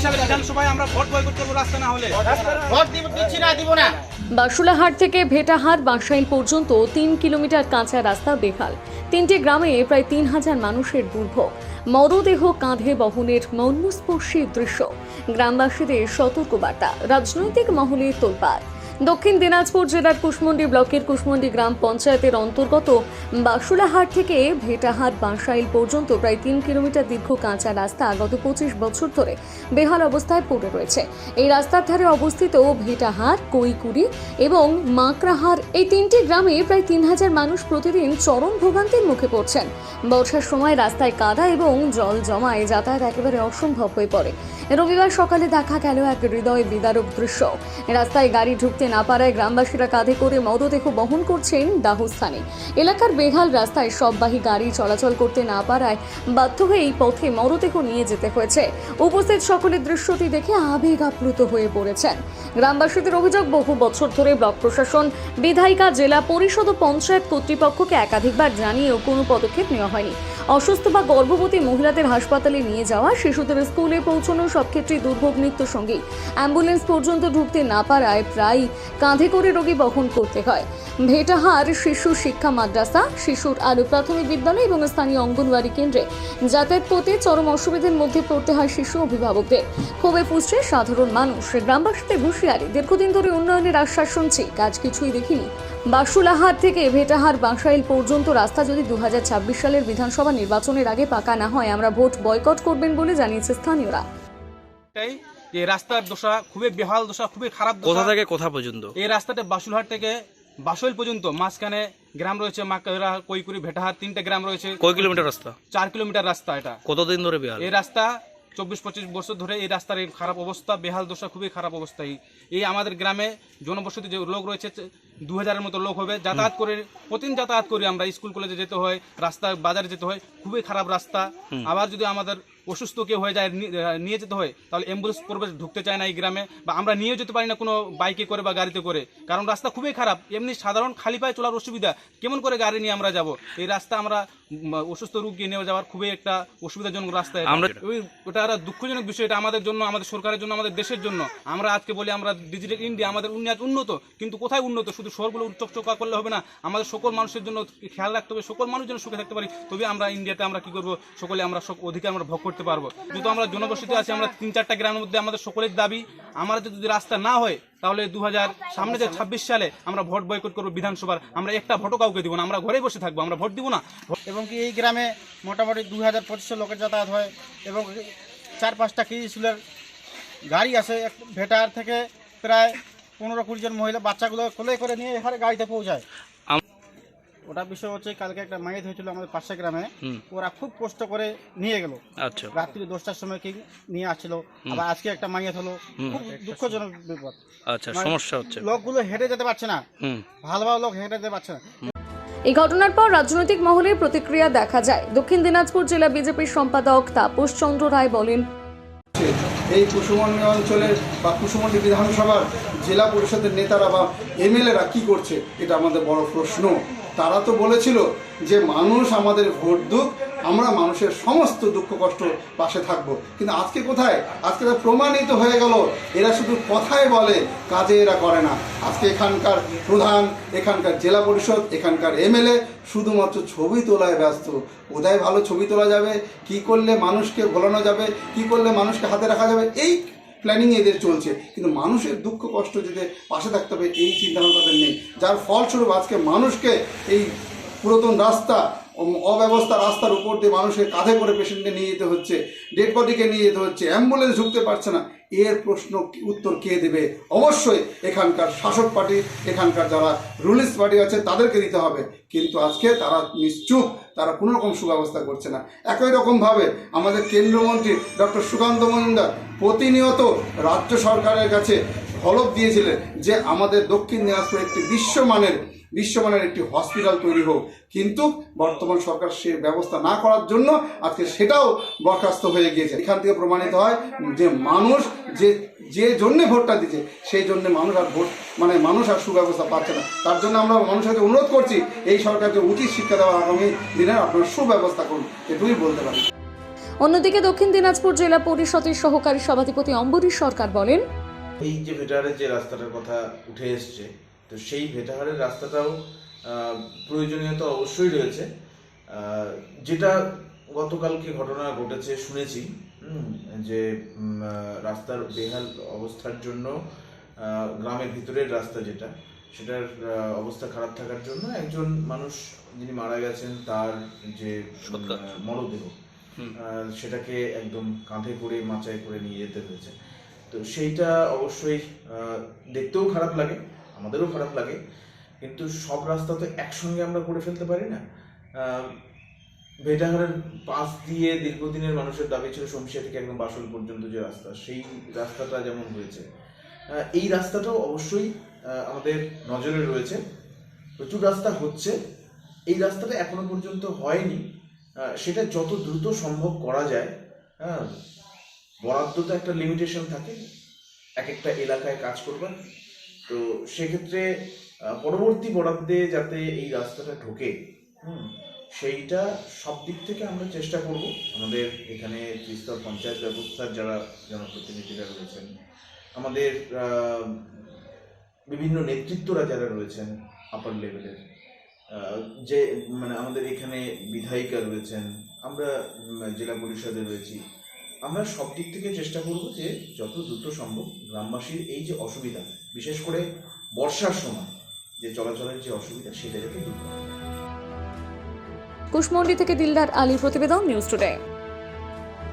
বৈশাখ বিধানসভায় আমরা vote boycott করব রাস্তা না হলে। ভোট দিচ্ছি না দিব না। বাসুলাহাট থেকে ভেটাহাট বাঁশাইল পর্যন্ত তিন কিলোমিটার কাঁচা রাস্তা বেহাল। তিনটি গ্রামে প্রায় তিন হাজার মানুষের দুর্ভোগ। মরদেহ কাঁধে বহনের মর্মস্পর্শী দৃশ্য। গ্রামবাসীদের সতর্কবার্তা। রাজনৈতিক মহলে তোলপাড়। দক্ষিণ দিনাজপুর জেলার কুশমন্ডি ব্লকের কুশমন্ডি গ্রাম পঞ্চায়েতের অন্তর্গত বাসুলাহাট থেকে ভেটাহাট বাঁশাইল পর্যন্ত প্রায় তিন কিলোমিটার দীর্ঘ কাঁচা রাস্তা গত পঁচিশ বছর ধরে বেহাল অবস্থায় পড়ে রয়েছে। এই রাস্তার ধারে অবস্থিত ভেটাহাট, কৈকুড়ি এবং মাকড়াহার এই তিনটি গ্রামে প্রায় তিন হাজার মানুষ প্রতিদিন চরম ভোগান্তির মুখে পড়ছেন। বর্ষার সময় রাস্তায় কাদা এবং জল জমায় যাতায়াত একেবারে অসম্ভব হয়ে পড়ে। রবিবার সকালে দেখা গেল এক হৃদয় বিদারক দৃশ্য। রাস্তায় গাড়ি ঢুকতে না পারায় গ্রামবাসীরা কাঁধে করে মরদেহ বহন করছেন দাহস্থানে। এলাকার বেহাল রাস্তায় সববাহী গাড়ি চলাচল করতে না পারায় বাধ্য হয়ে এই পথে মরদেহ নিয়ে যেতে হয়েছে। উপস্থিত সকলের দৃশ্যটি দেখে আবেগ আপ্লুত হয়ে পড়েছেন। গ্রামবাসীদের অভিযোগ, বহু বছর ধরে ব্লক প্রশাসন, বিধায়িকা, জেলা পরিষদ ও পঞ্চায়েত কর্তৃপক্ষকে একাধিকবার জানিয়েও কোনো পদক্ষেপ নেওয়া হয়নি। অসুস্থ বা গর্ভবতী মহিলাদের হাসপাতালে নিয়ে যাওয়া, শিশুদের স্কুলে পৌঁছানো সব ক্ষেত্রেই দুর্ভোগ নিত্য সঙ্গী। অ্যাম্বুলেন্স পর্যন্ত ঢুকতে না পারায় প্রায় কাঁধে করে রোগী বহন করতে হয়। ভেটাহার, শিশু শিক্ষা মাদ্রাসা, শিশুর আলো প্রাথমিক বিদ্যালয় এবং স্থানীয় অঙ্গনওয়াড়ি কেন্দ্রে যাতায়াত পথে চরম অসুবিধার মধ্যে পড়তে হয় শিশু অভিভাবকদের। ক্ষোভে পুষছে সাধারণ মানুষ। গ্রামবাসীদের হুঁশিয়ারি, দীর্ঘদিন ধরে উন্নয়নের আশ্বাস শুনছি। কাজ কিছুই দেখিনি। বাসুলাহাট থেকে ভেটাহার বাঁশাইল পর্যন্ত রাস্তা যদি দুহাজার ছাব্বিশ সালের বিধানসভা নির্বাচনের আগে পাকা না হয় আমরা ভোট বয়কট করবেন বলে জানিয়েছে স্থানীয়রা। এটাই যে রাস্তার দশা খুবই বেহাল দশা খুবই খারাপ দশা। কোথা থেকে কোথা পর্যন্ত? এই রাস্তাটা বাসুলহাট থেকে বাসইল পর্যন্ত মাঝখানে গ্রাম রয়েছে মাকারা কৈকুড়ি ভেটাহার তিনটে গ্রাম রয়েছে। কয় কিলোমিটার রাস্তা? চার কিলোমিটার রাস্তা এটা। কতদিন ধরে বেহাল? এই রাস্তা চব্বিশ পঁচিশ বছর ধরে এই রাস্তার এই খারাপ অবস্থা বেহাল দশা খুবই খারাপ অবস্থা এই- এই আমাদের গ্রামে জনবসতি যে লোক রয়েছে দু হাজারের মতো লোক হবে। যাতায়াত করে প্রতিদিন যাতায়াত করি আমরা। স্কুল কলেজে যেতে হয় রাস্তা বাজারে যেতে হয়। খুবই খারাপ রাস্তা। আবার যদি আমাদের অসুস্থ কেউ হয়ে যায় নিয়ে যেতে হয় তাহলে অ্যাম্বুলেন্স প্রবেশ ঢুকতে চায় না এই গ্রামে বা আমরা নিয়ে যেতে পারি না কোনো বাইকে করে বা গাড়িতে করে। কারণ রাস্তা খুবই খারাপ। এমনি সাধারণ খালি পায়ে চলার অসুবিধা। কেমন করে গাড়ি নিয়ে আমরা যাব? এই রাস্তা আমরা অসুস্থ রোগী নিয়ে যাওয়ার খুবই একটা অসুবিধাজনক রাস্তা আমরা- ওই ওটা একটা দুঃখজনক বিষয় এটা আমাদের জন্য আমাদের সরকারের জন্য আমাদের দেশের জন্য। আমরা আজকে বলি আমরা ডিজিটাল ইন্ডিয়া আমাদের উন্নয়ন উন্নত কিন্তু কোথায় উন্নত? শুধু শহরগুলো চকচকা করলে হবে না আমাদের সকল মানুষের জন্য খেয়াল রাখতে হবে সকল মানুষ যেন সুখে থাকতে পারি। তবে আমরা ইন্ডিয়াতে আমরা কি করব? সকলে আমরা অধিকার আমরা ভোগ করতে পারব। যেহেতু আমরা জনবসতি আছি আমরা তিন চারটা গ্রামের মধ্যে আমাদের সকলের দাবি আমার যদি রাস্তা না হয় তাহলে দু হাজার সামনে যে ছাব্বিশ সালে আমরা ভোট বয়কট করব বিধানসভার, আমরা একটা ভোটও কাউকে দিব না, আমরা ঘরেই বসে থাকব, আমরা ভোট দিব না। এবং কি এই গ্রামে মোটামুটি দুই হাজার পঁচিশশো লোকের যাতায়াত হয় এবং চার পাঁচটা কি স্কুলের গাড়ি আছে ভেটার থেকে প্রায় পনেরো কুড়ি জন মহিলা বাচ্চাগুলো কোলে করে নিয়ে এখানে গাড়িতে পৌঁছায়। ওটা বিষয় হচ্ছে কালকে একটা মাইত হয়েছিল আমাদের পাশে গ্রামে। ওরা খুব কষ্ট করে নিয়ে গেল। আচ্ছা। রাত্রি দশটার সময় কি নিয়ে আসছিল। আবার আজকে একটা মাইয়াত হলো। খুব দুঃখজনক বিপদ। আচ্ছা মানে সমস্যা হচ্ছে। লোকগুলো হেঁটে যেতে পারছে না। ভালো ভালো লোক হেঁটে যেতে পারছে না। এই ঘটনার পর রাজনৈতিক মহলে প্রতিক্রিয়া দেখা যায়। দক্ষিণ দিনাজপুর জেলা বিজেপির সম্পাদক তাপস চন্দ্র রায় বলেন এই কুসুমন্ডি অঞ্চলের বা কুসুমন্ডি বিধানসভার জেলা পরিষদের নেতারা বা এমএলএরা কি করছে এটা আমাদের বড় প্রশ্ন। তারা তো বলেছিল যে মানুষ আমাদের ভোট দুক, আমরা মানুষের সমস্ত দুঃখ কষ্ট পাশে থাকব। কিন্তু আজকে কোথায়? আজকে তো প্রমাণিত হয়ে গেল, এরা শুধু কথায় বলে, কাজে এরা করে না। আজকে এখানকার প্রধান, এখানকার জেলা পরিষদ, এখানকার এমএলএ শুধুমাত্র ছবি তোলায় ব্যস্ত। কোথায় ভালো ছবি তোলা যাবে, কি করলে মানুষকে ভোলানো যাবে, কি করলে মানুষকে হাতে রাখা যাবে, এই প্ল্যানিং এদের চলছে। কিন্তু মানুষের দুঃখ, কষ্ট যদি পাশে থাকতে হবে, এই চিন্তাভাবনা তাদের নেই। যার ফলস্বরূপ আজকে মানুষকে এই পুরাতন রাস্তা অব্যবস্থা রাস্তার উপর দিয়ে মানুষের কাঁধে করে পেশেন্টকে নিয়ে যেতে হচ্ছে ডেড বডিকে নিয়ে যেতে হচ্ছে অ্যাম্বুলেন্স ঢুকতে পারছে না। এর প্রশ্ন উত্তর কে দেবে? অবশ্যই এখানকার শাসক পার্টি, এখানকার যারা রুলিস্ট পার্টি আছে তাদেরকে দিতে হবে। কিন্তু আজকে তারা নিশ্চুপ, তারা কোনো রকম সুব্যবস্থা করছে না। একই রকমভাবে আমাদের কেন্দ্রমন্ত্রী ডক্টর সুকান্ত মজুমদার প্রতিনিয়ত রাজ্য সরকারের কাছে হলফ দিয়েছিলেন যে আমাদের দক্ষিণ দিনাজপুর একটি বিশ্বমানের বিশ্বমানের একটি হসপিটাল তৈরি হোক। কিন্তু বর্তমান সরকার সে ব্যবস্থা না করার জন্য আজকে সেটাও বরখাস্ত হয়ে গিয়েছে। এখান থেকে প্রমাণিত হয় যে মানুষ যে যে জন্যে ভোটটা দিচ্ছে সেই জন্য মানুষ আর ভোট মানে মানুষ আর সুব্যবস্থা পাচ্ছে না। তার জন্য আমরা মানুষের কাছে অনুরোধ করছি এই সরকারকে উচিত শিক্ষা দেওয়া আগামী দিনে আপনারা সুব্যবস্থা করুন। এটুকুই বলতে পারি। অন্যদিকে দক্ষিণ দিনাজপুর জেলা পরিষদের সহকারী সভাধিপতি অম্বরীশ সরকার বলেন এই যে ভেটাহারের যে রাস্তাটার কথা উঠে এসছে তো সেই ভেটাহারের রাস্তাটাও প্রয়োজনীয়তা অবশ্যই রয়েছে। যেটা গতকালকে ঘটনা ঘটেছে শুনেছি যে রাস্তার বেহাল অবস্থার জন্য গ্রামের ভিতরের রাস্তা যেটা সেটার অবস্থা খারাপ থাকার জন্য একজন মানুষ যিনি মারা গেছেন তার যে মরদেহ সেটাকে একদম কাঁধে করে মাচায় করে নিয়ে যেতে হয়েছে। তো সেইটা অবশ্যই দেখতেও খারাপ লাগে। আমাদেরও খারাপ লাগে কিন্তু সব রাস্তা তো একসঙ্গে আমরা করে ফেলতে পারি না। আহ, ভেটাহারের পাশ দিয়ে দীর্ঘদিনের মানুষের দাবি ছিল শমশিয়া থেকে একদম বাসল পর্যন্ত যে রাস্তা সেই রাস্তাটা যেমন হয়েছে। এই রাস্তাটাও অবশ্যই আমাদের নজরে রয়েছে। প্রচুর রাস্তা হচ্ছে এই রাস্তাটা এখনও পর্যন্ত হয়নি। সেটা যত দ্রুত সম্ভব করা যায় হ্যাঁ। বরাদ্দ তো একটা লিমিটেশন থাকে এক একটা এলাকায় কাজ করবেন। তো সেক্ষেত্রে পরবর্তী বরাদ্দে যাতে এই রাস্তাটা ঢোকে সেইটা সব দিক থেকে আমরা চেষ্টা করব। আমাদের এখানে ত্রিস্তর পঞ্চায়েত ব্যবস্থার যারা জনপ্রতিনিধিরা রয়েছেন, আমাদের বিভিন্ন নেতৃত্বরা যারা রয়েছেন আপার লেভেলের যে মানে আমাদের এখানে বিধায়িকা রয়েছেন, আমরা জেলা পরিষদে রয়েছি আমরা সব দিক থেকে চেষ্টা করব যে যত দ্রুত সম্ভব গ্রামবাসীর এই যে অসুবিধা, বিশেষ করে বর্ষার সময় যে চলাচলের যে অসুবিধা সেটা যাতে দূর করা। কুশমন্ডি থেকে দিলদার আলী প্রতিবেদন, নিউজ টুডে।